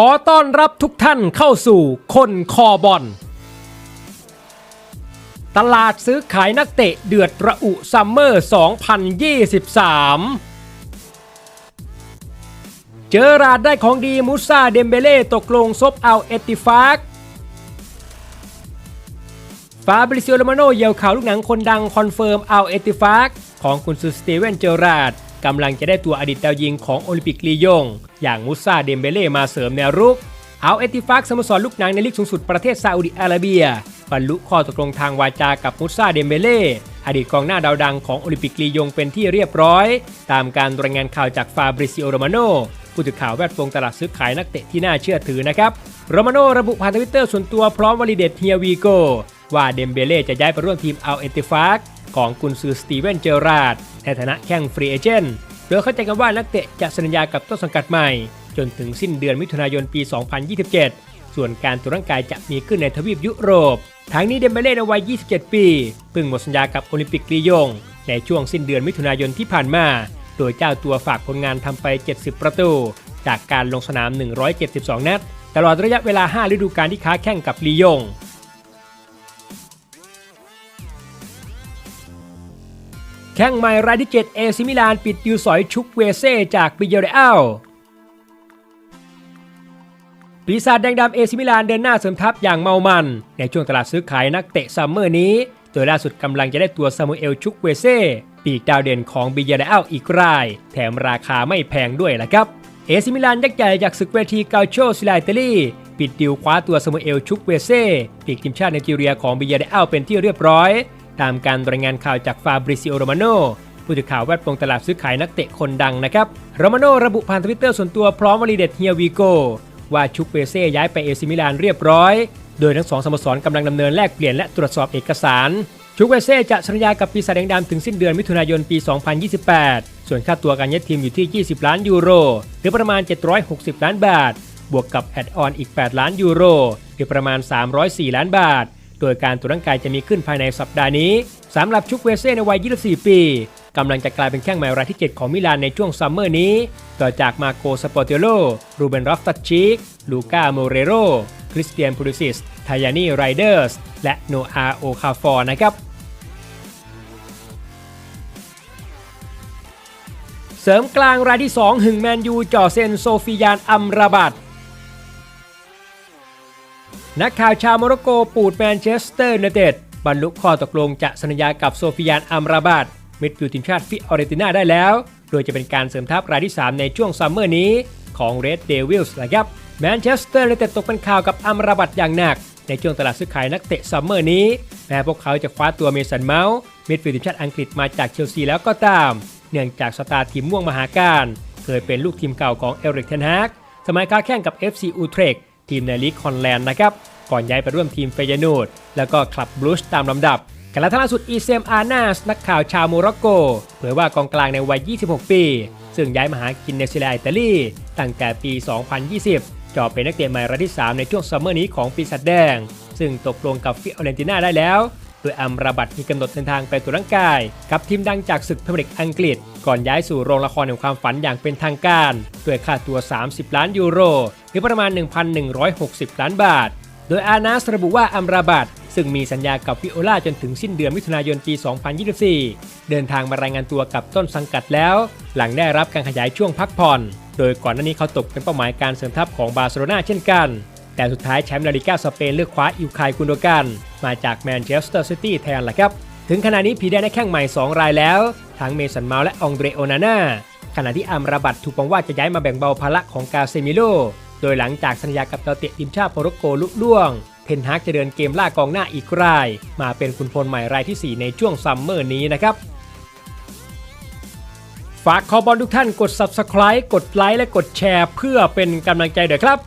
ขอต้อนรับทุกท่านเข้าสู่คนคอบอล ตลาดซื้อขายนักเตะเดือดระอุซัมเมอร์ 2023 เจอราดได้ของดีมูซาเดมเบเล่ตกลงซบเอาเอติฟากฟาบริซิโอโรมาโนเยี่ยวข่าวลูกหนังคนดังคอนเฟิร์มเอาเอติฟาก ของคุณซูสเตเวนเจอราดกำลังจะได้ตัวอดีตดาวยิงของโอลิมปิกลียง อย่างมูซาเดมเบเล่มาเสริมแนวรุก เอาเอติฟากสโมสรลูกหนังในลีกสูงสุดประเทศซาอุดิอาระเบียบรรลุข้อตกลงทางวาจากับมูซาเดมเบเล่อดีตกองหน้าดาวดังของโอลิมปิกลียงเป็นที่เรียบร้อย ตามการรายงานข่าวจากฟาบริซิโอโรมาโนผู้สื่อข่าวแวดวงตลาดซื้อขายนักเตะที่น่าเชื่อถือนะครับโรมาโนระบุผ่านทวิตเตอร์ส่วนตัวพร้อมวอลิเดตเฮียวีโกว่าเดมเบเล่จะย้ายไปร่วมทีมอัลเอติฟาก ของกุนซือสตีเวนเจอราดในฐานะแข้งฟรีเอเจนต์โดยเข้าใจกันว่านักเตะจะสัญญากับต้นสังกัดใหม่ จนถึงสิ้นเดือนมิถุนายนปี 2027 ส่วนการตรวจร่างกายจะมีขึ้นในทวีปยุโรป ทั้งนี้เดมเบเล่ในวัย 27 ปีเพิ่งหมดสัญญากับโอลิมปิกลียง ในช่วงสิ้นเดือนมิถุนายนที่ผ่านมา โดยเจ้าตัวฝากผลงานทำไป 70 ประตู จากการลงสนาม 172 นัด ตลอดระยะเวลา 5 ฤดูกาลที่ค้าแข่งกับลียง แข้งใหม่รายที่ 7 เอซิมิลานปิดดิวสอยชุกเวเซจากบิเยเรอัลปีศาจแดงดำเอซิมิลานเดินหน้าเสริมทัพอย่างเมามัน ในช่วงตลาดซื้อขายนักเตะซัมเมอร์นี้โดยล่าสุดกำลังจะได้ตัวซามูเอลชุกเวเซปีกดาวเด่นของบิเยเรอัลอีกราย แถมราคาไม่แพงด้วยละครับเอซิมิลานยักษ์ใหญ่จากศึกเวทีเกาโชซิลาอิตาลีปิดดิวคว้าตัวซามูเอลชุกเวเซปีกทีมชาติไนจีเรียของบิเยเรอัลเป็นที่เรียบร้อย ตามการรายงานข่าวจากฟาบริซิโอโรมาโนผู้สื่อข่าวแวดวงตลาดซื้อขายนักเตะคนดังนะครับโรมาโนระบุผ่านทวิตเตอร์ส่วนตัวพร้อมวลีเด็ดเฮียวีโกว่าชุกเวเซ่ย้ายไปเอซิมิลานเรียบร้อย โดยทั้งสองสโมสรกำลังดำเนินแลกเปลี่ยนและตรวจสอบเอกสารชุกเวเซ่จะสัญญากับปีศาจแดงดำถึงสิ้นเดือนมิถุนายนปี 2028 ส่วนค่าตัวการย้ายทีมอยู่ที่ 20 ล้านยูโร หรือประมาณ 760 ล้านบาท บวกกับแอดออนอีก 8 ล้านยูโร หรือประมาณ 304 ล้านบาท โดยการตรวจร่างกายจะมีขึ้นภายในสัปดาห์นี้สำหรับชุกเวเซ่ในวัย 24 ปีกำลังจะกลายเป็นแข้งใหม่รายที่ 7 ของมิลานในช่วงซัมเมอร์นี้ ต่อจากมาโกสปอร์เตโล รูเบนรอฟตัชชิก ลูก้าโมเรโร คริสเตียนพูริซิส ทายานีไรเดอร์ส และโนอาโอคาฟอร์นะครับ เสริมกลางรายที่ 2 หึงแมนยูจ่อเซนโซฟิยานอัมราบัต นักข่าวชาวโมร็อกโกปูดแมนเชสเตอร์ยูไนเต็ดบรรลุข้อตกลงจะสัญญากับโซฟิยานอัมราบัตมิดฟิลด์ทีมชาติฟิออเรติน่าได้แล้ว โดยจะเป็นการเสริมทัพรายที่ 3 ในช่วงซัมเมอร์นี้ของเรดเดวิลส์นะครับแมนเชสเตอร์ยูไนเต็ดตกเป็นข่าวกับอัมราบัตอย่างหนัก ในช่วงตลาดซื้อขายนักเตะซัมเมอร์นี้ แม้พวกเขาจะคว้าตัวเมสันเมาส์มิดฟิลด์ทีมชาติอังกฤษมาจากเชลซีแล้วก็ตาม เนื่องจากสตาร์ทีมม่วงมหาการ เคยเป็นลูกทีมเก่าของเอริกเทนฮากสมัยค้าแข่งกับ FC อูเทรก ทีมในลีกคอนแลนด์นะครับ ก่อนย้ายไปร่วมทีมเฟยนูด แล้วก็คลับบลูชตามลำดับกันและท่าล่าสุดอีเซมอานาสนักข่าวชาวโมร็อกโก เผยว่ากองกลางในวัย 26 ปี ซึ่งย้ายมาหากินในซีเรียอิตาลี ตั้งแต่ปี 2020จอบเป็นนักเตะใหม่รายที่ 3 ในช่วงซัมเมอร์นี้ของปีศาจแดง ซึ่งตกลงกับฟิออเรนติน่าได้แล้ว โดยอัมราบัตมีกำหนดเดินทางไปตรวจร่างกาย กับทีมดังจากศึกพรีเมียร์ลีกอังกฤษ ก่อนย้ายสู่โรงละครแห่งความฝันอย่างเป็นทางการด้วยค่าตัว 30 ล้านยูโร หรือประมาณ 1,160 ล้านบาท โดยอานาสระบุว่าอัมราบัตซึ่งมีสัญญากับฟิโอลาจนถึงสิ้นเดือนมิถุนายนปี 2024 เดินทางมารายงานตัวกับต้นสังกัดแล้ว หลังได้รับการขยายช่วงพักผ่อน โดยก่อนหน้านี้เขาตกเป็นเป้าหมายการเสริมทัพของบาร์เซโลนาเช่นกัน แต่สุดท้ายแชมป์ลาลิก้าสเปนเลือกคว้าอิวคายกุนโดกัน มาจากแมนเชสเตอร์ซิตี้แทนแหละครับ ถึงขณะนี้ผีแดงได้แข้งใหม่ 2 รายแล้ว ทั้งเมสันเมาและองเดรโอนาน่าขณะที่อัมราบัตถูกมองว่าจะย้ายมาแบ่งเบาภาระของกาเซมิโล โดยหลังจากสัญญากับดาวเตะทีมชาติโมร็อกโกลุล่วงเทนฮากจะเดินเกมล่ากองหน้าอีกราย มาเป็นคุณพลใหม่รายทีสี่4 ในช่วงซัมเมอร์นี้นะครับ ฝากขอบอลทุกท่านกด Subscribe กดไลค์และกดแชร์ เพื่อเป็นกำลังใจเด้อครับ